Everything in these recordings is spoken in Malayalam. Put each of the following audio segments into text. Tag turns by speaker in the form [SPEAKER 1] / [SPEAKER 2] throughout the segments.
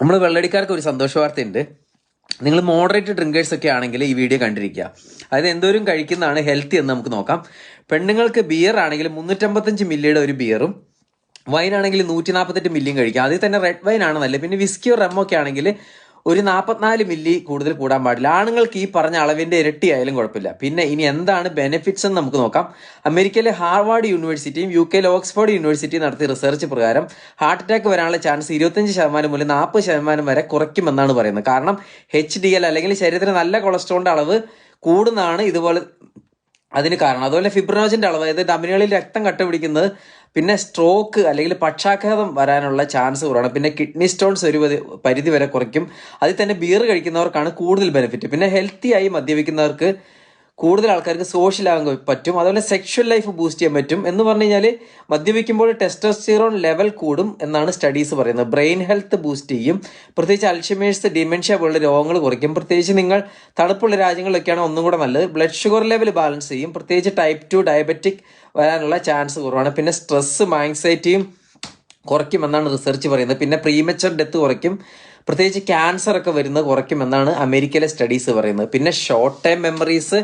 [SPEAKER 1] നമ്മൾ വെള്ളടിക്കാർക്ക് ഒരു സന്തോഷ വാർത്തയുണ്ട്. നിങ്ങൾ മോഡറേറ്റ് ഡ്രിങ്കേഴ്സ് ഒക്കെ ആണെങ്കിൽ ഈ വീഡിയോ കണ്ടിരിക്കുക. അതായത് എന്തോരും കഴിക്കുന്നതാണ് ഹെൽത്തി എന്ന് നമുക്ക് നോക്കാം. പെണ്ണുങ്ങൾക്ക് ബിയർ ആണെങ്കിൽ മുന്നൂറ്റമ്പത്തഞ്ച് മില്ലിയുടെ ഒരു ബിയറും വൈൻ ആണെങ്കിൽ നൂറ്റി നാൽപ്പത്തെട്ട് മില്ലിയും കഴിക്കാം. അതിൽ തന്നെ റെഡ് വൈൻ ആണ് നല്ലത്. പിന്നെ വിസ്കിയോ റമ്മോ ഒക്കെ ആണെങ്കിൽ ഒരു നാൽപ്പത്തിനാല് മില്ലി കൂടുതൽ കൂടാൻ പാടില്ല. ആണുങ്ങൾക്ക് ഈ പറഞ്ഞ അളവിന്റെ ഇരട്ടി ആയാലും കുഴപ്പമില്ല. പിന്നെ ഇനി എന്താണ് ബെനിഫിറ്റ്സ് എന്ന് നമുക്ക് നോക്കാം. അമേരിക്കയിലെ ഹാർവാർഡ് യൂണിവേഴ്സിറ്റിയും യു കെയിലെ ഓക്സ്ഫോർഡ് യൂണിവേഴ്സിറ്റിയും നടത്തിയ റിസർച്ച് പ്രകാരം ഹാർട്ട് അറ്റാക്ക് വരാനുള്ള ചാൻസ് ഇരുപത്തഞ്ച് ശതമാനം മുതൽ നാൽപ്പത് ശതമാനം വരെ കുറയ്ക്കുമെന്നാണ് പറയുന്നത്. കാരണം എച്ച് ഡി എൽ അല്ലെങ്കിൽ ശരീരത്തിന് നല്ല കൊളസ്ട്രോളിന്റെ അളവ് കൂടുന്നതാണ് ഇതുപോലെ അതിന് കാരണം. അതുപോലെ ഫിബ്രോജിന്റെ അളവ് അതായത് ധമനികളിൽ രക്തം കട്ട പിടിക്കുന്നത് പിന്നെ സ്ട്രോക്ക് അല്ലെങ്കിൽ പക്ഷാഘാതം വരാനുള്ള ചാൻസ് കുറവാണ്. പിന്നെ കിഡ്നി സ്റ്റോൺസ് ഒരു പരിധി വരെ കുറയ്ക്കും. അതിൽ തന്നെ ബിയർ കഴിക്കുന്നവർക്കാണ് കൂടുതൽ ബെനിഫിറ്റ് പിന്നെ ഹെൽത്തി ആയി മദ്യപിക്കുന്നവർക്ക് കൂടുതൽ ആൾക്കാർക്ക് സോഷ്യൽ ആകാൻ പറ്റും. അതുപോലെ സെക്ഷൽ ലൈഫ് ബൂസ്റ്റ് ചെയ്യാൻ പറ്റും. എന്ന് പറഞ്ഞു കഴിഞ്ഞാൽ മദ്യപിക്കുമ്പോൾ ടെസ്റ്റോസ്റ്റിറോൺ ലെവൽ കൂടും എന്നാണ് സ്റ്റഡീസ് പറയുന്നത്. ബ്രെയിൻ ഹെൽത്ത് ബൂസ്റ്റ് ചെയ്യും. പ്രത്യേകിച്ച് അൽഷിമേഴ്സ് ഡിമെൻഷ്യ പോലുള്ള രോഗങ്ങൾ കുറയ്ക്കും. പ്രത്യേകിച്ച് നിങ്ങൾ തണുപ്പുള്ള രാജ്യങ്ങളിലൊക്കെയാണ് ഒന്നും കൂടെ നല്ലത്. ബ്ലഡ് ഷുഗർ ലെവൽ ബാലൻസ് ചെയ്യും. പ്രത്യേകിച്ച് ടൈപ്പ് ടു ഡയബറ്റിക് വരാനുള്ള ചാൻസ് കുറവാണ്. പിന്നെ സ്ട്രെസ്സും ആങ്സൈറ്റിയും കുറയ്ക്കുമെന്നാണ് റിസർച്ച് പറയുന്നത്. പിന്നെ പ്രീമച്ചർ ഡെത്ത് കുറയ്ക്കും. പ്രത്യേകിച്ച് ക്യാൻസർ ഒക്കെ വരുന്നത് കുറയ്ക്കുമെന്നാണ് അമേരിക്കയിലെ സ്റ്റഡീസ് പറയുന്നത്. പിന്നെ ഷോർട്ട് ടൈം മെമ്മറീസ്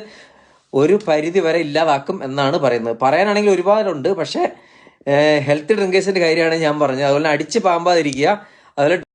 [SPEAKER 1] ഒരു പരിധി വരെ ഇല്ലാതാക്കും എന്നാണ് പറയുന്നത്. പറയാനാണെങ്കിൽ ഒരുപാടുണ്ട് പക്ഷേ ഹെൽത്ത് ഡ്രിങ്കേഴ്സിന്റെ കാര്യമാണ് ഞാൻ പറഞ്ഞത്. അതുപോലെ അടിച്ച് പാമ്പാതിരിക്കുക അതുപോലെ